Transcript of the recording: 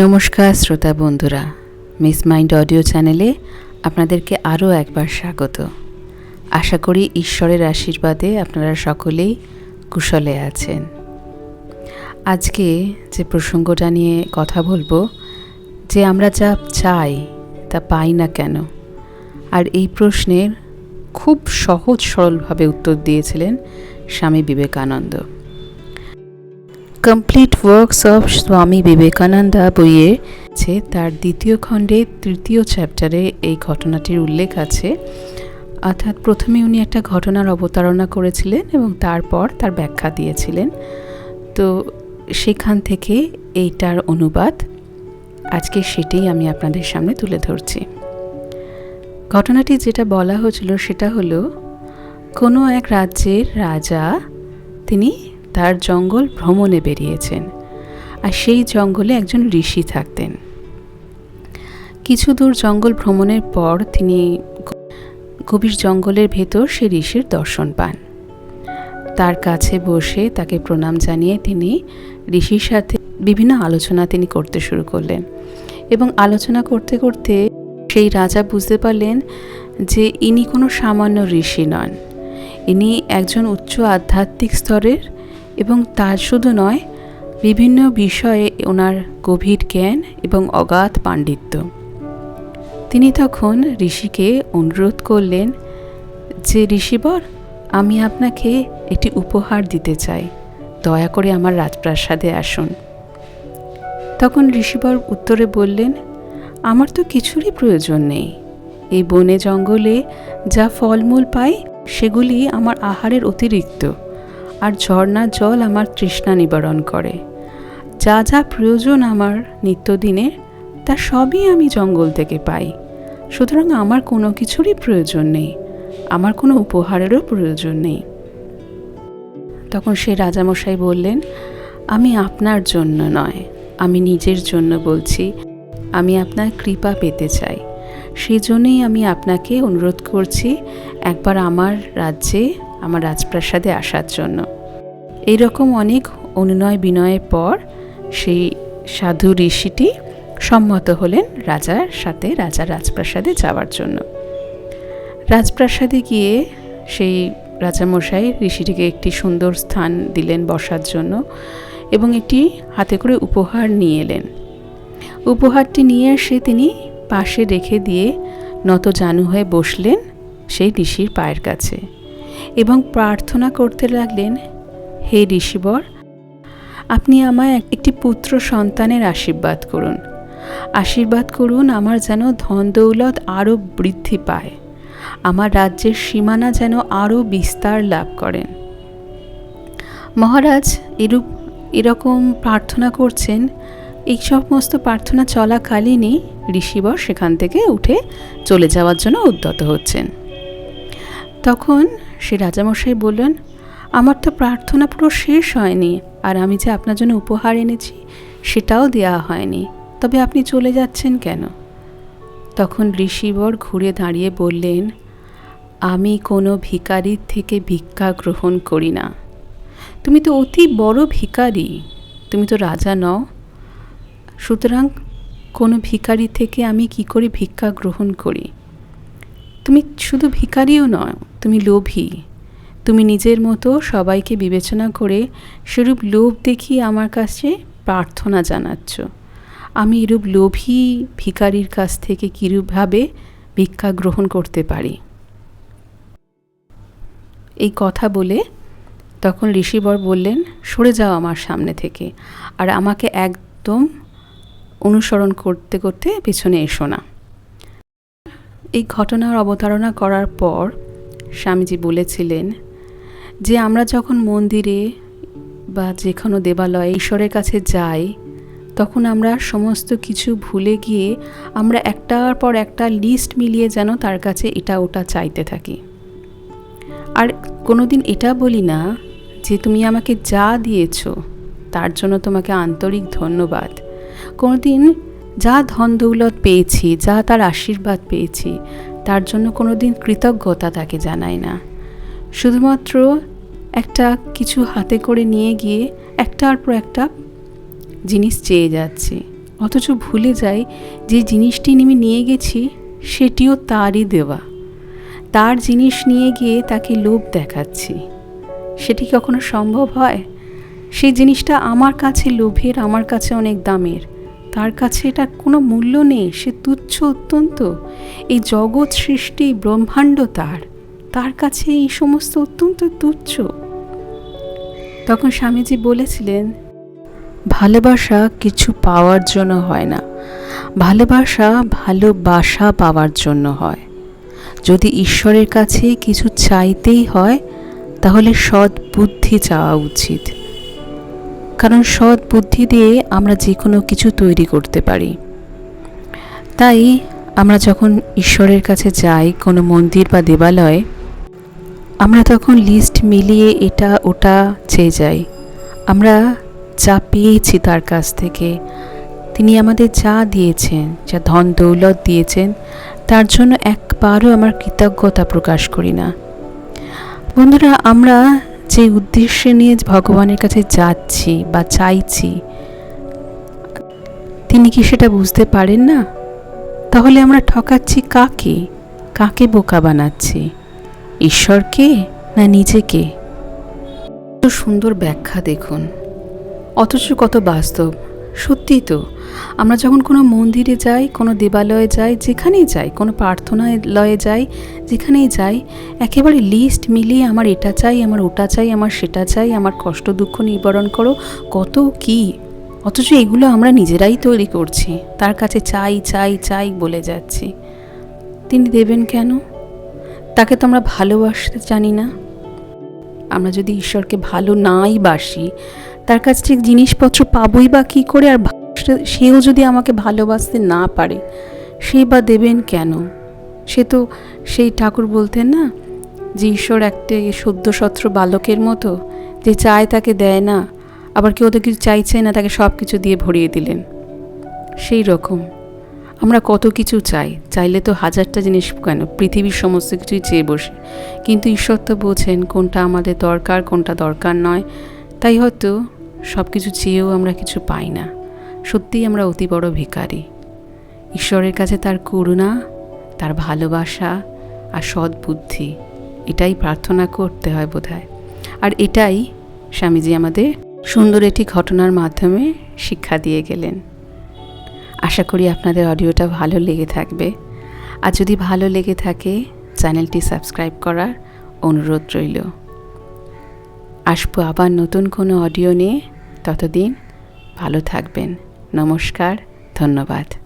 নমস্কার শ্রোতা বন্ধুরা, মিস মাইন্ড অডিও চ্যানেলে আপনাদেরকে আরও একবার স্বাগত। আশা করি ঈশ্বরের আশীর্বাদে আপনারা সকলেই কুশলে আছেন। আজকে যে প্রসঙ্গটা নিয়ে কথা বলব, যে আমরা যা চাই তা পাই না কেন, আর এই প্রশ্নের খুব সহজ সরলভাবে উত্তর দিয়েছিলেন Swami Vivekananda. Complete works of স্বামী বিবেকানন্দা বইয়ের আছে। তার দ্বিতীয় খণ্ডে, তৃতীয় চ্যাপ্টারে এই ঘটনাটির উল্লেখ আছে। অর্থাৎ প্রথমে উনি একটা ঘটনার অবতারণা করেছিলেন এবং তারপর তার ব্যাখ্যা দিয়েছিলেন। তো সেখান থেকে এইটার অনুবাদ। আজকে সেটাই আমি আপনাদের সামনে তুলে ধরছি। ঘটনাটি যেটা বলা হয়েছিল সেটা হলো, কোনো এক রাজ্যের রাজা, তিনি তার জঙ্গল ভ্রমণে বেরিয়েছেন আর সেই জঙ্গলে একজন ঋষি থাকতেন। কিছু দূর জঙ্গল ভ্রমণের পর তিনি গভীর জঙ্গলের ভেতর সে ঋষির দর্শন পান। তার কাছে বসে তাকে প্রণাম জানিয়ে তিনি ঋষির সাথে বিভিন্ন আলোচনা তিনি করতে শুরু করলেন এবং আলোচনা করতে করতে সেই রাজা বুঝতে পারলেন যে ইনি কোনো সামান্য ঋষি নন। ইনি একজন উচ্চ আধ্যাত্মিক স্তরের এবং তার শুধু নয়, বিভিন্ন বিষয়ে ওনার গভীর জ্ঞান এবং অগাধ পাণ্ডিত্য। তিনি তখন ঋষিকে অনুরোধ করলেন, যে ঋষিবর, আমি আপনাকে একটি উপহার দিতে চাই। দয়া করে আমার রাজপ্রাসাদে আসুন। তখন ঋষিবর উত্তরে বললেন, আমার তো কিছুরই প্রয়োজন নেই। এই বনে জঙ্গলে যা ফলমূল পাই, সেগুলি আমার আহারের অতিরিক্ত। আর ঝর্ণার জল আমার তৃষ্ণা নিবারণ করে। যা যা প্রয়োজন আমার নিত্যদিনের তা সবই আমি জঙ্গল থেকে পাই। সুতরাং আমার কোনো কিছুরই প্রয়োজন নেই। আমার কোনো উপহারেরও প্রয়োজন নেই। তখন সে রাজামশাই বললেন, আমি আপনার জন্য নয়, আমি নিজের জন্য বলছি, আমি আপনার কৃপা পেতে চাই। সেই জন্যই আমি আপনাকে অনুরোধ করছি, একবার আমার রাজ্যে আমার রাজপ্রাসাদে আসার জন্য। এইরকম অনেক অনুনয় বিনয়ের পর সেই সাধু ঋষিটি সম্মত হলেন রাজার সাথে রাজা রাজপ্রাসাদে যাওয়ার জন্য। রাজপ্রাসাদে গিয়ে সেই রাজামশাই ঋষিটিকে একটি সুন্দর স্থান দিলেন বসার জন্য এবং একটি হাতে করে উপহার নিয়ে এলেন। উপহারটি নিয়ে এসে তিনি পাশে রেখে দিয়ে নত জানু হয়ে বসলেন সেই ঋষির পায়ের কাছে। এবং প্রার্থনা করতে লাগলেন, হে ঋষিবর, আপনি আমায় একটি পুত্র সন্তানের আশীর্বাদ করুন। আশীর্বাদ করুন আমার যেন ধন দৌলত আরও বৃদ্ধি পায়। আমার রাজ্যের সীমানা যেন আরও বিস্তার লাভ করেন। মহারাজ এরূপ, এরকম প্রার্থনা করছেন। এই সমস্ত প্রার্থনা চলাকালীনই ঋষিবর সেখান থেকে উঠে চলে যাওয়ার জন্য উদ্যত হচ্ছেন। তখন সে রাজামশাই বললেন, আমার তো প্রার্থনা পুরো শেষ হয়নি, আর আমি যে আপনার জন্য উপহার এনেছি, সেটাও দেওয়া হয়নি। তবে আপনি চলে যাচ্ছেন কেন? তখন ঋষিবর ঘুরে দাঁড়িয়ে বললেন, আমি কোনো ভিকারির থেকে ভিক্ষা গ্রহণ করি না। তুমি তো অতি বড় ভিকারি তুমি তো রাজা নও। সুতরাং কোনো ভিকারি থেকে আমি কি করে ভিক্ষা গ্রহণ করি? তুমি শুধু ভিকারিও নয় তুমি লোভী। তুমি নিজের মতো সবাইকে বিবেচনা করে সেরূপ লোভ দেখিয়ে আমার কাছে প্রার্থনা জানাচ্ছ। আমি এরূপ লোভী ভিকারির কাছ থেকে কীরূপভাবে ভিক্ষা গ্রহণ করতে পারি? এই কথা বলে তখন ঋষিবর বললেন, সরে যাও আমার সামনে থেকে, আর আমাকে একদম অনুসরণ করতে করতে পেছনে এসো না। এই ঘটনার অবতারণা করার পর স্বামীজি বলেছিলেন যে আমরা যখন মন্দিরে বা যে কোনো দেবালয়ে ঈশ্বরের কাছে যাই, তখন আমরা সমস্ত কিছু ভুলে গিয়ে আমরা একটার পর একটা লিস্ট মিলিয়ে যেন তার কাছে এটা ওটা চাইতে থাকি। আর কোনো দিন এটা বলি না যে তুমি আমাকে যা দিয়েছ, তার জন্য তোমাকে আন্তরিক ধন্যবাদ। কোনো দিন যা ধন দৌলত পেয়েছি, যা তার আশীর্বাদ পেয়েছি, তার জন্য কোনো দিন কৃতজ্ঞতা তাকে জানাই না। শুধুমাত্র একটা কিছু হাতে করে নিয়ে গিয়ে একটার পর একটা জিনিস চেয়ে যাচ্ছি। অথচ ভুলে যাই যে জিনিসটি আমি নিয়ে গেছি, সেটিও তারই দেওয়া। তার জিনিস নিয়ে গিয়ে তাকে লোভ দেখাচ্ছি। সেটি কখনো সম্ভব হয়? সেই জিনিসটা আমার কাছে লোভের, আমার কাছে অনেক দামের। তার কাছে এটা কোনো মূল্য নেই, সে তুচ্ছ অত্যন্ত। এই জগৎ সৃষ্টি ব্রহ্মাণ্ড তার তার কাছে এই সমস্ত অত্যন্ত তুচ্ছ। তখন স্বামীজি বলেছিলেন, ভালোবাসা কিছু পাওয়ার জন্য হয় না। ভালোবাসা ভালোবাসা পাওয়ার জন্য হয়। যদি ঈশ্বরের কাছে কিছু চাইতেই হয়, তাহলে সৎ বুদ্ধি চাওয়া উচিত। কারণ সৎ বুদ্ধি দিয়ে আমরা যে কোনো কিছু তৈরি করতে পারি। তাই আমরা যখন ঈশ্বরের কাছে যাই, কোনো মন্দির বা দেবালয়ে, আমরা তখন লিস্ট মিলিয়ে এটা ওটা চেয়ে যাই। আমরা যা পেয়েছি তার কাছ থেকে। তিনি আমাদের যা দিয়েছেন, যা ধন দৌলত দিয়েছেন, তার জন্য একবারও আমার কৃতজ্ঞতা প্রকাশ করি না। বন্ধুরা, আমরা যে উদ্দেশ্যে নিয়ে ভগবানের কাছে যাচ্ছি বা চাইছি, তিনি কি সেটা বুঝতে পারেন না? তাহলে আমরা ঠকাচ্ছি কাকে? কাকে বোকা বানাচ্ছি? ঈশ্বরকে না নিজেকে? সুন্দর ব্যাখ্যা দেখুন। অথচ কত বাস্তব। সত্যি তো, আমরা যখন কোনো মন্দিরে যাই, কোনো দেবালয়ে যাই, যেখানেই যাই, কোনো প্রার্থনালয়ে যাই, যেখানেই যাই, একেবারে লিস্ট মিলিয়ে আমার এটা চাই, আমার ওটা চাই, আমার সেটা চাই, আমার কষ্ট দুঃখ নিবারণ করো, কত কি? অথচ এগুলো আমরা নিজেরাই তৈরি করছি, তার কাছে চাই চাই চাই বলে যাচ্ছি। তিনি দেবেন কেন? তাকে তো আমরা ভালোবাসতে জানি না। আমরা যদি ঈশ্বরকে ভালো নাই বাসি তার কাছ থেকে জিনিসপত্র পাবই বা কী করে? আর সেও যদি আমাকে ভালোবাসতে না পারে, সে বা দেবেন কেন? সে তো সেই ঠাকুর বলতেন না, যে ঈশ্বর একটা সদ্য সত্র বালকের মতো, যে চায় তাকে দেয় না, আবার কেউ তো কিছু চাইছে না, তাকে সব কিছু দিয়ে ভরিয়ে দিলেন। সেই রকম। আমরা কত কিছু চাই, চাইলে তো হাজারটা জিনিস কেন? পৃথিবীর সমস্ত কিছুই চেয়ে বসে। কিন্তু ঈশ্বর তো বোঝেন কোনটা আমাদের দরকার, কোনটা দরকার নয়। তাই হয়তো সব কিছু চেয়েও আমরা কিছু পাই না। সত্যিই আমরা অতি বড় ভিকারি ঈশ্বরের কাছে তার করুণা, তার ভালোবাসা আর সৎ বুদ্ধি এটাই প্রার্থনা করতে হয় বোধহয়। আর এটাই স্বামীজি আমাদের সুন্দর একটি ঘটনার মাধ্যমে শিক্ষা দিয়ে গেলেন। আশা করি আপনাদের অডিওটা ভালো লেগে থাকবে। আর যদি ভালো লেগে থাকে, চ্যানেলটি সাবস্ক্রাইব করার অনুরোধ রইল। আসব আবার নতুন কোনো অডিও নিয়ে। ততদিন ভালো থাকবেন। নমস্কার ধন্যবাদ।